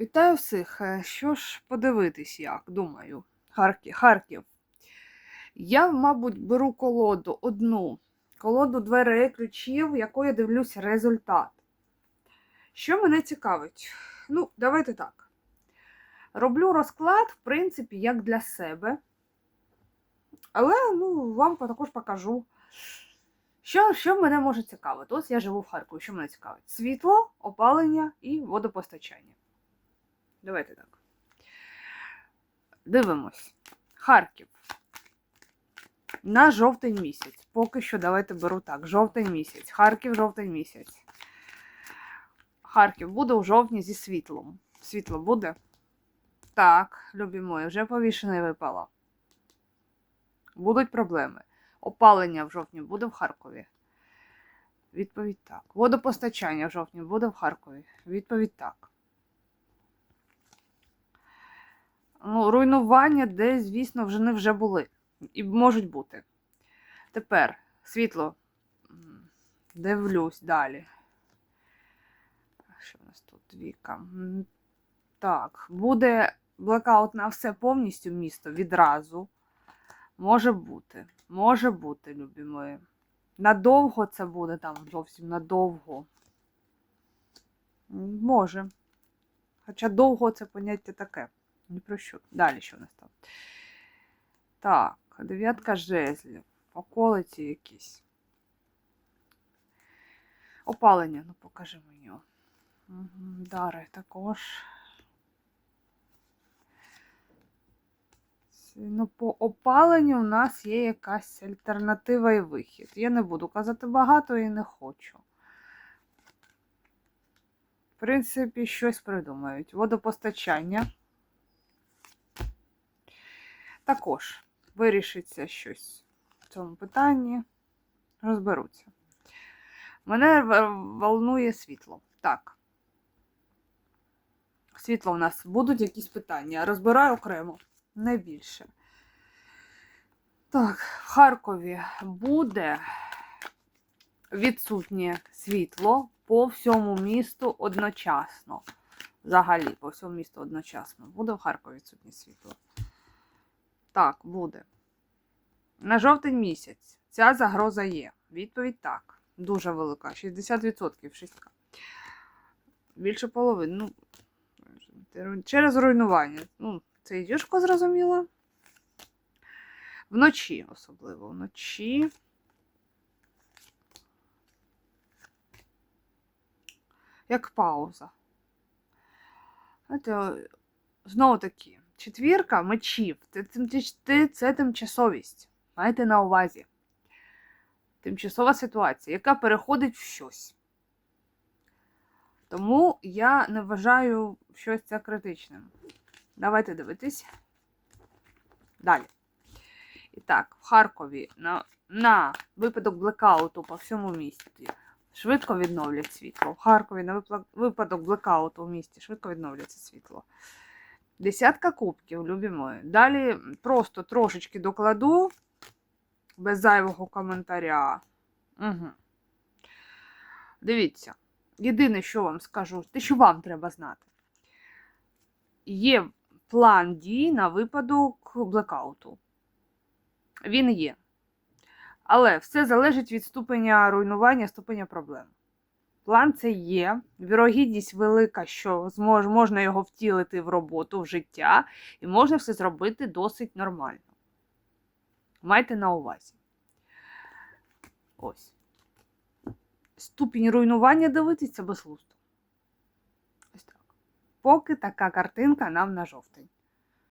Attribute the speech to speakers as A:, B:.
A: Вітаю всіх. Е, Що ж подивитись, як думаю. Харків. Харків. Я, мабуть, беру колоду одну. Колоду дверей ключів, якою дивлюсь результат. Що мене цікавить? Ну, давайте так. Роблю розклад, в принципі, як для себе. Але ну, вам також покажу. Що, що мене може цікавити? Ось я живу в Харкові. Що мене цікавить? Світло, опалення і водопостачання. Давайте так. Дивимось. Харків. На жовтень місяць. Поки що давайте беру так. Жовтень місяць. Харків жовтень місяць. Харків буде у жовтні зі світлом. Світло буде? Так, любі мої, вже повішене випало. Будуть проблеми. Опалення в жовтні буде в Харкові. Відповідь так. Водопостачання в жовтні буде в Харкові. Відповідь так. Ну, руйнування десь, звісно, вже не вже були. І можуть бути. Тепер світло. Дивлюсь далі. Що в нас тут віка? Так, буде блекаут на все повністю місто відразу. Може бути. Може бути, любі мої. Надовго це буде там зовсім надовго. Може. Хоча довго це поняття таке. Ні про що. Далі що у нас там? Так, дев'ятка жезлів. Околиці якісь. Опалення, ну покажи мені. Угу, Дари також. Ну, по опаленню у нас є якась альтернатива і вихід. Я не буду казати багато і не хочу. В принципі, щось придумають. Водопостачання. Також вирішиться щось в цьому питанні. Розберуться. Мене волнує світло. Так. Світло в нас будуть якісь питання. Розбираю окремо, не більше. Так, в Харкові буде відсутнє світло по всьому місту одночасно. Взагалі, по всьому місту одночасно. Буде в Харкові відсутнє світло. Так, буде. На жовтень місяць ця загроза є. Відповідь так. Дуже велика. 60% шістка. Більше половини. Ну, через руйнування. Ну, це дюшко зрозуміло. Вночі, особливо. Вночі. Як пауза. Знаєте, знову таки, четвірка мечів це, тимчасовість. Майте на увазі. Тимчасова ситуація, яка переходить в щось. Тому я не вважаю щось це критичним. Давайте дивитись. Далі. І так, в Харкові на, на випадок блекауту по всьому місті швидко відновлять світло. В Харкові на випадок блекауту в місті швидко відновлюється світло. Десятка кубків, любі мої. Далі просто трошечки докладу, без зайвого коментаря. Угу. Дивіться, єдине, що вам скажу, те, що вам треба знати. Є план дій на випадок блекауту. Він є. Але все залежить від ступеня руйнування, ступеня проблем. План це є. Вірогідність велика, що змож, можна його втілити в роботу, в життя, і можна все зробити досить нормально. Майте на увазі. Ось. Ступінь руйнування дивитися безглуздо. Ось так. Поки така картинка нам на жовтень.